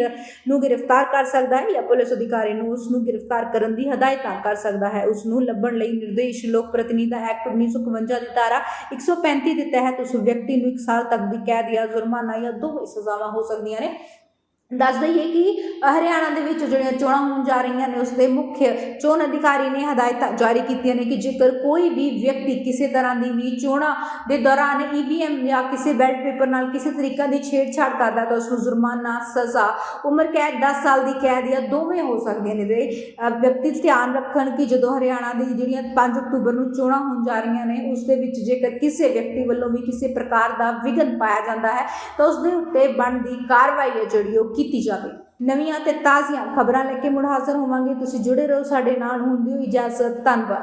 ਨੂੰ ਗ੍ਰਿਫਤਾਰ ਕਰ ਸਕਦਾ ਹੈ ਜਾਂ ਪੁਲਿਸ ਅਧਿਕਾਰੀ ਨੂੰ ਉਸ ਨੂੰ ਗ੍ਰਿਫਤਾਰ ਕਰਨ ਦੀ ਹਦਾਇਤਾਂ ਕਰ ਸਕਦਾ ਹੈ। ਉਸ ਨੂੰ ਲੱਭਣ ਲਈ ਨਿਰਦੇਸ਼ ਲੋਕ ਪ੍ਰਤੀਨਿਧਤਾ ਐਕਟ 1951 ਦੀ ਧਾਰਾ 135 ਦੇ ਤਹਿਤ ਉਸ ਵਿਅਕਤੀ ਨੂੰ 1 ਸਾਲ ਤੱਕ ਦੀ ਕੈਦ ਜਾਂ ਜੁਰਮਾਨਾ ਜਾਂ ਦੋਵੇਂ ਸਜ਼ਾਵਾਂ ਹੋ ਸਕਦੀਆਂ ਨੇ। ਦੱਸ ਦਈਏ ਕਿ ਹਰਿਆਣਾ ਦੇ ਵਿੱਚ ਜਿਹੜੀਆਂ ਚੋਣਾਂ ਹੋਣ ਜਾ ਰਹੀਆਂ ਨੇ, ਉਸ ਦੇ ਮੁੱਖ ਚੋਣ ਅਧਿਕਾਰੀ ਨੇ ਹਦਾਇਤਾਂ ਜਾਰੀ ਕੀਤੀਆਂ ਨੇ ਕਿ ਜੇਕਰ ਕੋਈ ਵੀ ਵਿਅਕਤੀ ਕਿਸੇ ਤਰ੍ਹਾਂ ਦੀ ਵੀ ਚੋਣਾਂ ਦੇ ਦੌਰਾਨ ਈਵੀਐਮ ਜਾਂ ਕਿਸੇ ਬੈਲਟ ਪੇਪਰ ਨਾਲ ਕਿਸੇ ਤਰੀਕਾ ਦੀ ਛੇੜਛਾੜ ਕਰਦਾ ਤਾਂ ਉਸ ਨੂੰ ਜੁਰਮਾਨਾ, ਸਜ਼ਾ, ਉਮਰ ਕੈਦ 10 ਸਾਲ ਦੀ ਕੈਦ ਜਾਂ ਦੋਵੇਂ ਹੋ ਸਕਦੇ ਨੇ। ਤੇ ਵਿਅਕਤੀ ਧਿਆਨ ਰੱਖਣ ਕਿ ਜਦੋਂ ਹਰਿਆਣਾ ਦੀ ਜਿਹੜੀਆਂ 5 ਅਕਤੂਬਰ ਨੂੰ ਚੋਣਾਂ ਹੋਣ ਜਾ ਰਹੀਆਂ ਨੇ, ਉਸ ਦੇ ਵਿੱਚ ਜੇਕਰ ਕਿਸੇ ਵਿਅਕਤੀ ਵੱਲੋਂ ਵੀ ਕਿਸੇ ਪ੍ਰਕਾਰ ਦਾ ਵਿਘਨ ਪਾਇਆ ਜਾਂਦਾ ਹੈ, ਤਾਂ ਉਸ ਦੇ ਉੱਤੇ ਬਣਦੀ ਕਾਰਵਾਈ ਹੈ ਜਿਹੜੀ ਉਹ ਕੀਤੀ ਜਾਵੇ। ਨਵੀਆਂ ਤੇ ਤਾਜ਼ੀਆਂ ਖਬਰਾਂ ਲੈ ਕੇ ਮੁੜ ਹਾਜ਼ਰ ਹੋਵਾਂਗੇ। ਤੁਸੀਂ ਜੁੜੇ ਰਹੋ ਸਾਡੇ ਨਾਲ। ਹੁੰਦੇ ਹੋ ਇਜਾਜ਼ਤ। ਧੰਨਵਾਦ।